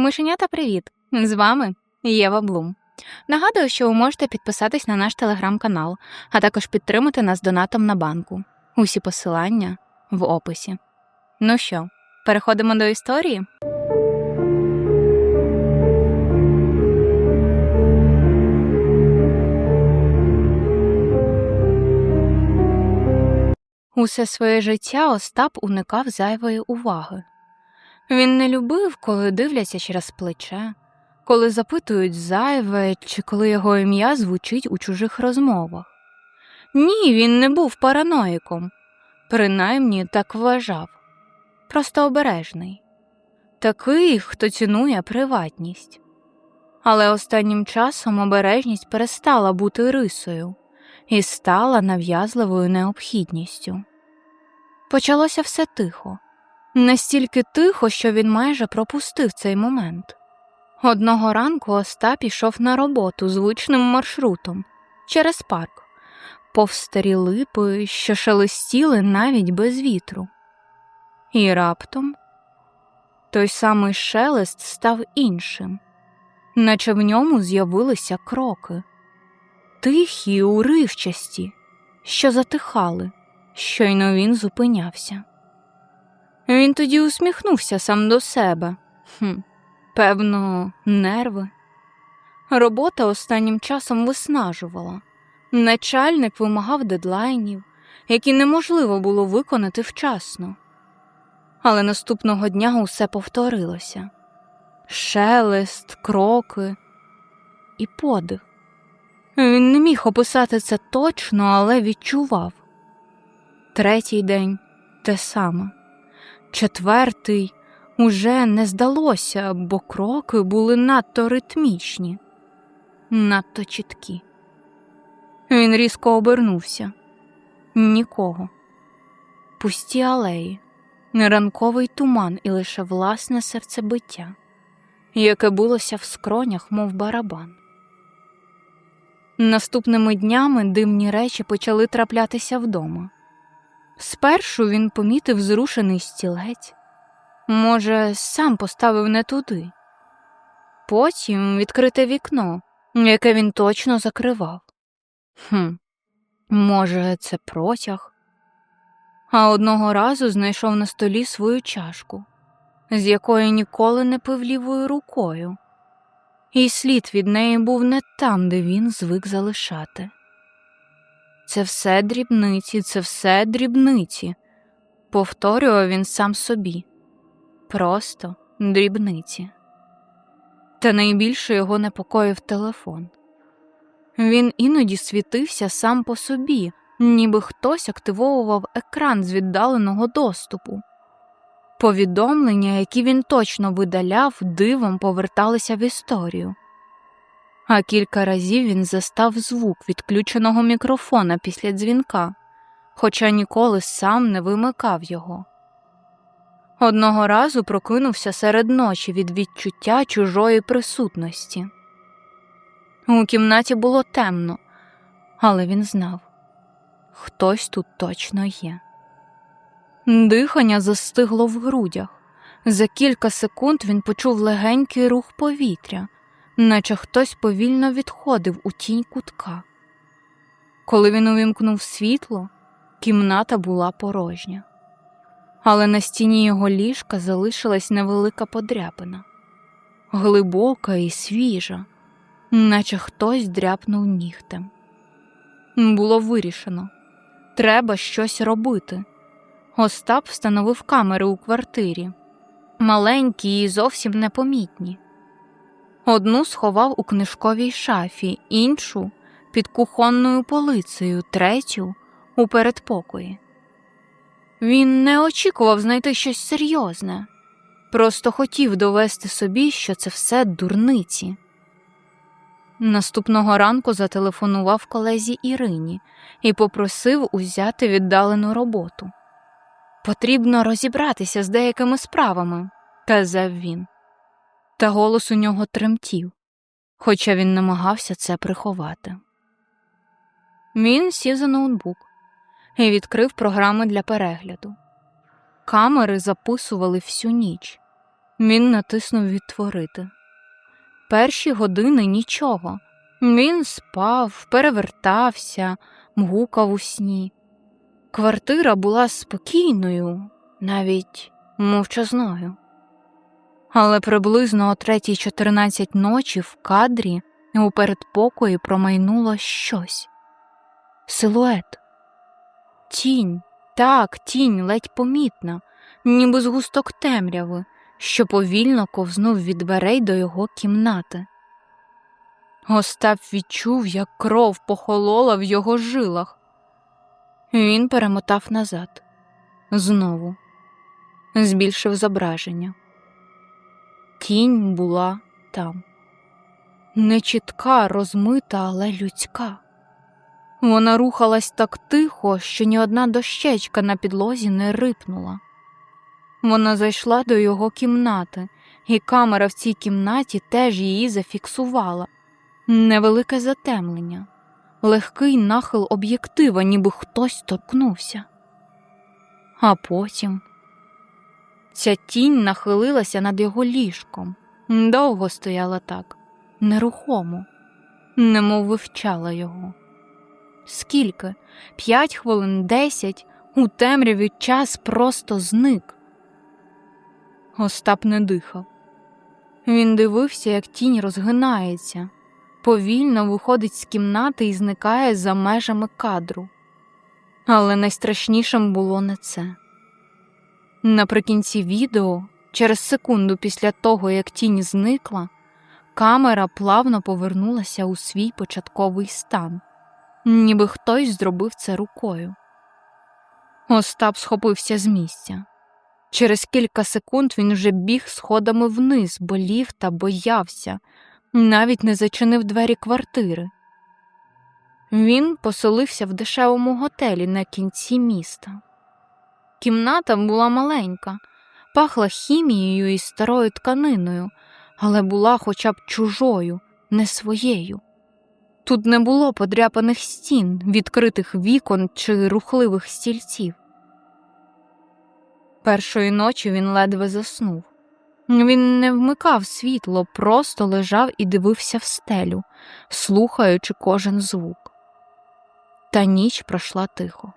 Мишенята, привіт! З вами Єва Блум. Нагадую, що ви можете підписатись на наш телеграм-канал, а також підтримати нас донатом на банку. Усі посилання в описі. Ну що, переходимо до історії? Усе своє життя Остап уникав зайвої уваги. Він не любив, коли дивляться через плече, коли запитують зайве чи коли його ім'я звучить у чужих розмовах. Ні, він не був параноїком, принаймні так вважав, просто обережний, такий, хто цінує приватність. Але останнім часом обережність перестала бути рисою і стала нав'язливою необхідністю. Почалося все тихо, настільки тихо, що він майже пропустив цей момент. Одного ранку Остап пішов на роботу звичним маршрутом через парк, повз старі липи, що шелестіли навіть без вітру. І раптом той самий шелест став іншим, наче в ньому з'явилися кроки, тихі, уривчасті, що затихали, щойно він зупинявся. Він тоді усміхнувся сам до себе. Хм, Певно, нерви. Робота останнім часом виснажувала. Начальник вимагав дедлайнів, які неможливо було виконати вчасно. Але наступного дня усе повторилося шелест, кроки і подих. Він не міг описати це точно, але відчував. Третій день те саме, четвертий уже не здалося, бо кроки були надто ритмічні, надто чіткі. Він різко обернувся нікого. Пусті алеї, неранковий туман і лише власне серцебиття, яке булося в скронях, мов барабан. Наступними днями дивні речі почали траплятися вдома. Спершу він помітив зрушений стілець, може, сам поставив не туди, потім відкрите вікно, яке він точно закривав. Хм, Може, це протяг. А одного разу знайшов на столі свою чашку, з якої ніколи не пив лівою рукою, і слід від неї був не там, де він звик залишати. Це все дрібниці, це все дрібниці, повторював він сам собі. Просто дрібниці. Та найбільше його непокоїв телефон. Він іноді світився сам по собі, ніби хтось активовував екран з віддаленого доступу. Повідомлення, які він точно видаляв, дивом поверталися в історію. А кілька разів він застав звук відключеного мікрофона після дзвінка, хоча ніколи сам не вимикав його. Одного разу прокинувся серед ночі від відчуття чужої присутності. У кімнаті було темно, але він знав хтось тут точно є. Дихання застигло в грудях. За кілька секунд він почув легенький рух повітря, наче хтось повільно відходив у тінь кутка. Коли він увімкнув світло, кімната була порожня, але на стіні його ліжка залишилась невелика подряпина, глибока і свіжа наче хтось дряпнув нігтем. Було вирішено треба щось робити. Остап встановив камери у квартирі, маленькі і зовсім непомітні. Одну сховав у книжковій шафі, іншу під кухонною полицею, третю у передпокої. Він не очікував знайти щось серйозне, просто хотів довести собі, що це все дурниці. Наступного ранку зателефонував колезі Ірині і попросив узяти віддалену роботу. Потрібно розібратися з деякими справами, казав він. Та голос у нього тремтів, хоча він намагався це приховати. Він сів за ноутбук і відкрив програми для перегляду. Камери записували всю ніч. Він натиснув відтворити. Перші години нічого. Він спав, перевертався, мгукав у сні. Квартира була спокійною, навіть мовчазною. Але приблизно о 3.14 ночі в кадрі у передпокої промайнуло щось силует. Тінь, так, тінь ледь помітна, ніби згусток темряви, що повільно ковзнув від дверей до його кімнати. Остап відчув, як кров похолола в його жилах. Він перемотав назад, знову, збільшив зображення. Тінь була там. Нечітка, розмита, але людська. Вона рухалась так тихо, що ні одна дощечка на підлозі не рипнула. Вона зайшла до його кімнати, і камера в цій кімнаті теж її зафіксувала. Невелике затемлення, легкий нахил об'єктива, ніби хтось торкнувся. А потім ця тінь нахилилася над його ліжком, довго стояла так, нерухомо, немов вивчала його. Скільки? П'ять хвилин, десять, у темряві час просто зник. Остап не дихав. Він дивився, як тінь розгинається, повільно виходить з кімнати і зникає за межами кадру. Але найстрашнішим було не це. Наприкінці відео, через секунду після того, як тінь зникла, камера плавно повернулася у свій початковий стан, ніби хтось зробив це рукою. Остап схопився з місця. Через кілька секунд він вже біг сходами вниз, болів та боявся, навіть не зачинив двері квартири. Він поселився в дешевому готелі на кінці міста. Кімната була маленька, пахла хімією і старою тканиною, але була хоча б чужою, не своєю. Тут не було подряпаних стін, відкритих вікон чи рухливих стільців. Першої ночі він ледве заснув. Він не вмикав світло, просто лежав і дивився в стелю, слухаючи кожен звук. Та ніч пройшла тихо.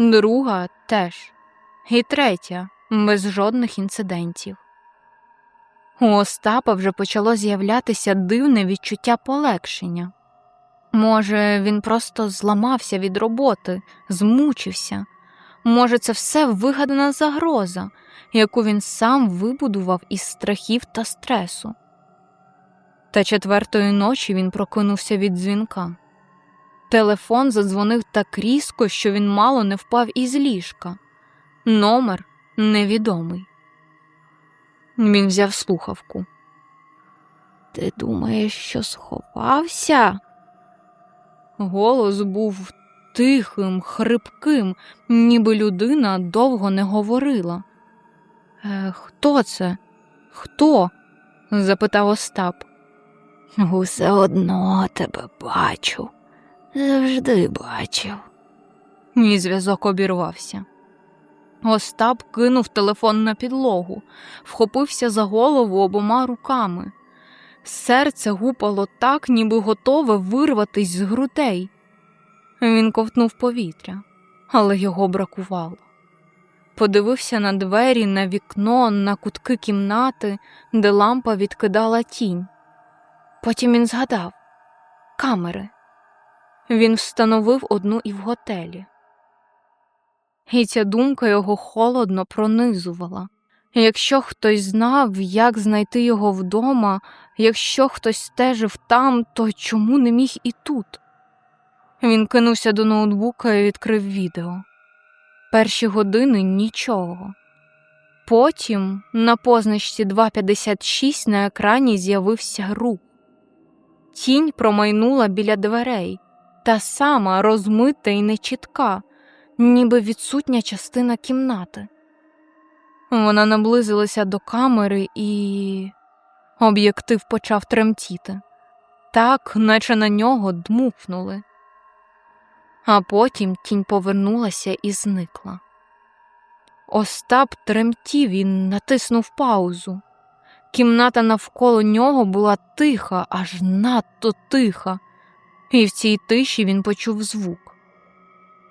Друга теж, і третя без жодних інцидентів. У Остапа вже почало з'являтися дивне відчуття полегшення. Може, він просто зламався від роботи, змучився. Може, це все вигадана загроза, яку він сам вибудував із страхів та стресу. Та четвертої ночі він прокинувся від дзвінка. Телефон задзвонив так різко, що він мало не впав із ліжка. Номер невідомий. Він взяв слухавку. Ти думаєш, що сховався? Голос був тихим, хрипким, ніби людина довго не говорила. «Е, Хто це? Хто? запитав Остап. Усе одно тебе бачу, завжди бачив. Мій зв'язок обірвався. Остап кинув телефон на підлогу, вхопився за голову обома руками. Серце гупало так, ніби готове вирватись з грудей. Він ковтнув повітря, але його бракувало. Подивився на двері, на вікно, на кутки кімнати, де лампа відкидала тінь. Потім він згадав камери. Він встановив одну і в готелі. І ця думка його холодно пронизувала. Якщо хтось знав, як знайти його вдома, якщо хтось стежив там, то чому не міг і тут? Він кинувся до ноутбука і відкрив відео. Перші години нічого. Потім на позначці 2.56 на екрані з'явився рух. Тінь промайнула біля дверей, та сама розмита і нечітка, ніби відсутня частина кімнати. Вона наблизилася до камери і об'єктив почав тремтіти, так, наче на нього дмухнули а потім тінь повернулася і зникла. Остап тремтів і натиснув паузу. Кімната навколо нього була тиха, аж надто тиха, і в цій тиші він почув звук.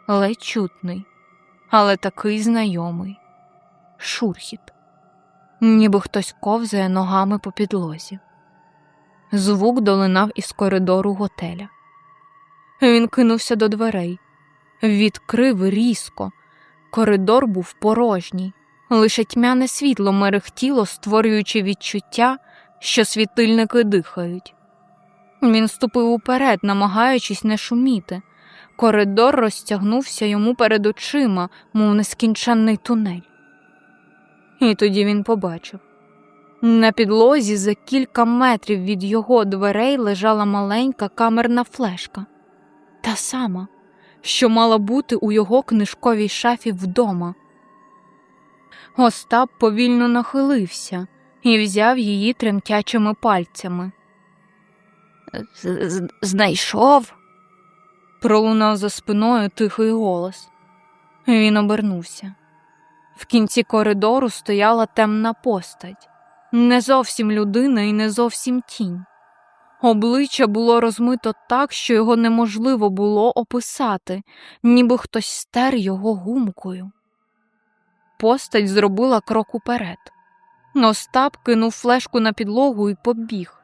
Ледь чутний, але такий знайомий шурхіт, ніби хтось ковзає ногами по підлозі. Звук долинав із коридору готеля. Він кинувся до дверей, відкрив різко. Коридор був порожній, лише тьмяне світло мерехтіло, створюючи відчуття, що світильники дихають. Він ступив уперед, намагаючись не шуміти. Коридор розтягнувся йому перед очима, мов нескінченний тунель. І тоді він побачив на підлозі за кілька метрів від його дверей лежала маленька камерна флешка, та сама, що мала бути у його книжковій шафі вдома. Остап повільно нахилився і взяв її тремтячими пальцями. Знайшов? пролунав за спиною тихий голос. Він обернувся. В кінці коридору стояла темна постать, не зовсім людина і не зовсім тінь. Обличчя було розмито так, що його неможливо було описати, ніби хтось стер його гумкою. Постать зробила крок уперед. Остап кинув флешку на підлогу і побіг.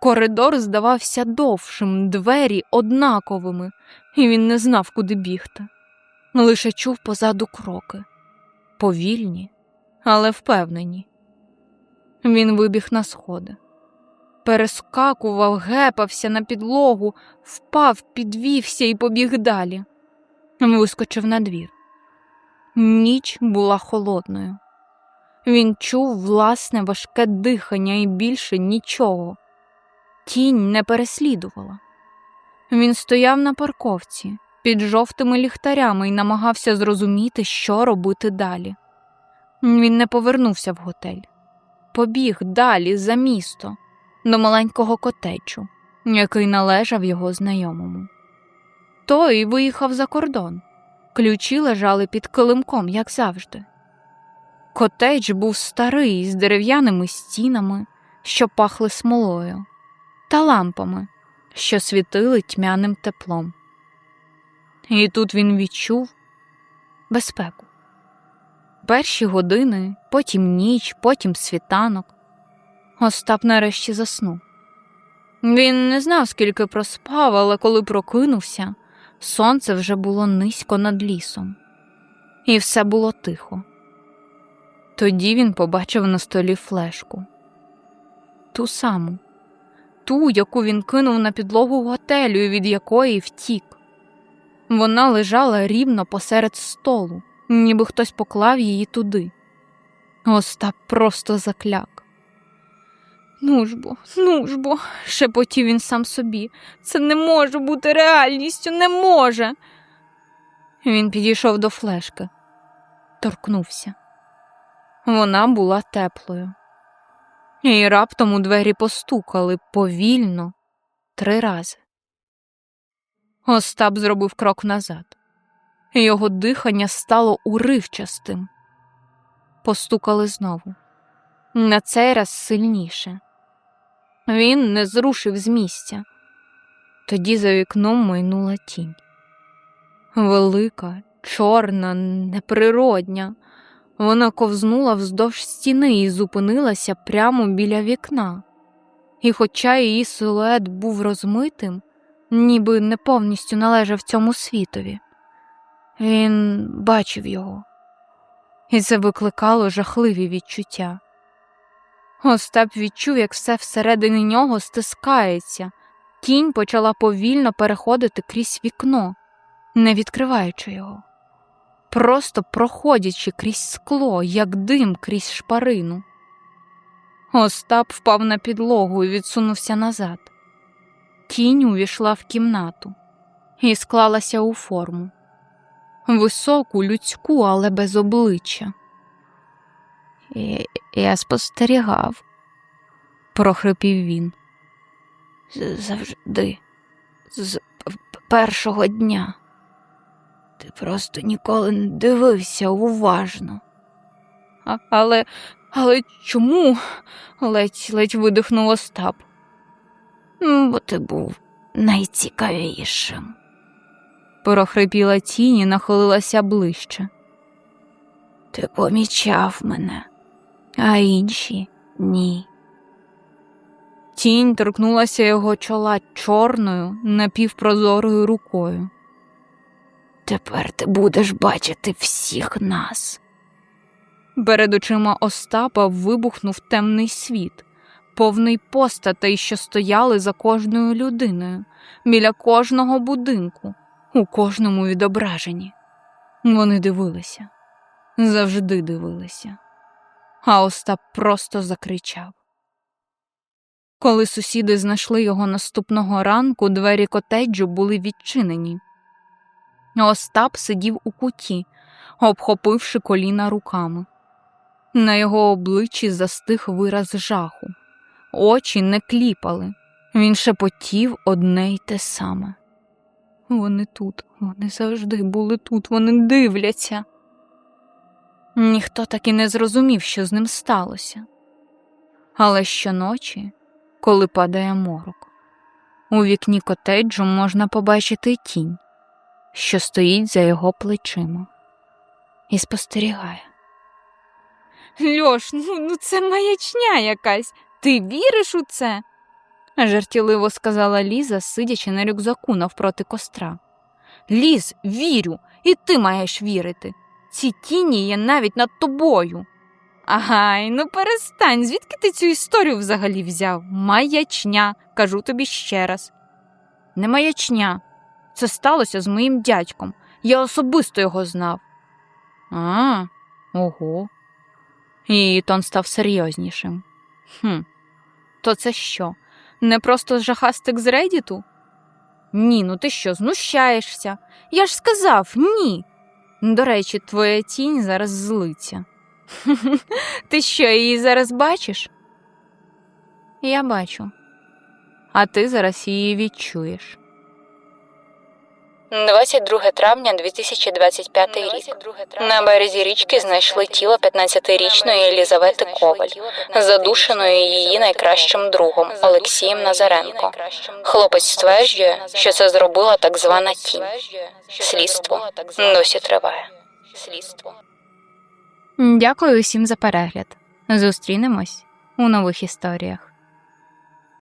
Коридор здавався довшим, двері однаковими, і він не знав, куди бігти. Лише чув позаду кроки повільні, але впевнені. Він вибіг на сходи, перескакував, гепався на підлогу, впав, підвівся і побіг далі. Вискочив на двір. Ніч була холодною. Він чув власне важке дихання і більше нічого. Тінь не переслідувала. Він стояв на парковці під жовтими ліхтарями і намагався зрозуміти, що робити далі. Він не повернувся в готель, побіг далі за місто, до маленького котечу, який належав його знайомому. Той виїхав за кордон, ключі лежали під килимком, як завжди. Котедж був старий з дерев'яними стінами, що пахли смолою, та лампами, що світили тьмяним теплом. І тут він відчув безпеку. Перші години, потім ніч, потім світанок. Остап нарешті заснув. Він не знав, скільки проспав, але коли прокинувся, сонце вже було низько над лісом, і все було тихо. Тоді він побачив на столі флешку ту саму, ту, яку він кинув на підлогу готелю, і від якої втік. Вона лежала рівно посеред столу, ніби хтось поклав її туди. Остап просто закляк. Ну ж бо, ну ж бо, шепотів він сам собі. Це не може бути реальністю, не може. Він підійшов до флешки, торкнувся. Вона була теплою. І раптом у двері постукали повільно три рази. Остап зробив крок назад. Його дихання стало уривчастим. Постукали знову, на цей раз сильніше. Він не зрушив з місця. Тоді за вікном майнула тінь. Велика, чорна, неприродня. Вона ковзнула вздовж стіни і зупинилася прямо біля вікна. І, хоча її силует був розмитим, ніби не повністю належав цьому світові. Він бачив його, і це викликало жахливі відчуття. Остап відчув, як все всередині нього стискається, тінь почала повільно переходити крізь вікно, не відкриваючи його, просто проходячи крізь скло, як дим крізь шпарину. Остап впав на підлогу і відсунувся назад. Тінь увійшла в кімнату і склалася у форму високу, людську, але без обличчя. І Я спостерігав, прохрипів він. Завжди, з першого дня. Ти просто ніколи не дивився уважно, А, але, але чому? ледь ледь видихнув Остап. Бо ти був найцікавішим. Прохрипіла тінь і нахилилася ближче. Ти помічав мене, а інші ні. Тінь торкнулася його чола чорною, напівпрозорою рукою. Тепер ти будеш бачити всіх нас. Перед очима Остапа вибухнув темний світ, повний постатей, що стояли за кожною людиною, біля кожного будинку, у кожному відображенні. Вони дивилися, завжди дивилися. А Остап просто закричав. Коли сусіди знайшли його наступного ранку, двері котеджу були відчинені. Остап сидів у куті, обхопивши коліна руками. На його обличчі застиг вираз жаху, очі не кліпали. Він шепотів одне й те саме. Вони тут, вони завжди були тут, вони дивляться. Ніхто так і не зрозумів, що з ним сталося. Але щоночі, коли падає морок, у вікні котеджу можна побачити тінь, що стоїть за його плечима, і спостерігає. Льош, ну, ну це маячня якась. Ти віриш у це? жартівливо сказала Ліза, сидячи на рюкзаку навпроти костра. Ліз, вірю, і ти маєш вірити. Ці тіні є навіть над тобою. Агай, ну перестань, звідки ти цю історію взагалі взяв? Маячня, кажу тобі ще раз. Не маячня. Це сталося з моїм дядьком. Я особисто його знав. А, ого. Її тон став серйознішим. Хм, то це що? Не просто жахастик з Редіту? Ні, ну ти що, знущаєшся? Я ж сказав ні. До речі, твоя тінь зараз злиться. Ти що, її зараз бачиш? Я бачу. А ти зараз її відчуєш. 22 травня 2025 рік. На березі річки знайшли тіло 15-річної Єлізавети Коваль, задушеної її найкращим другом Олексієм Назаренко. Хлопець стверджує, що це зробила так звана тінь. Слідство досі триває. Слідство. Дякую усім за перегляд. Зустрінемось у нових історіях.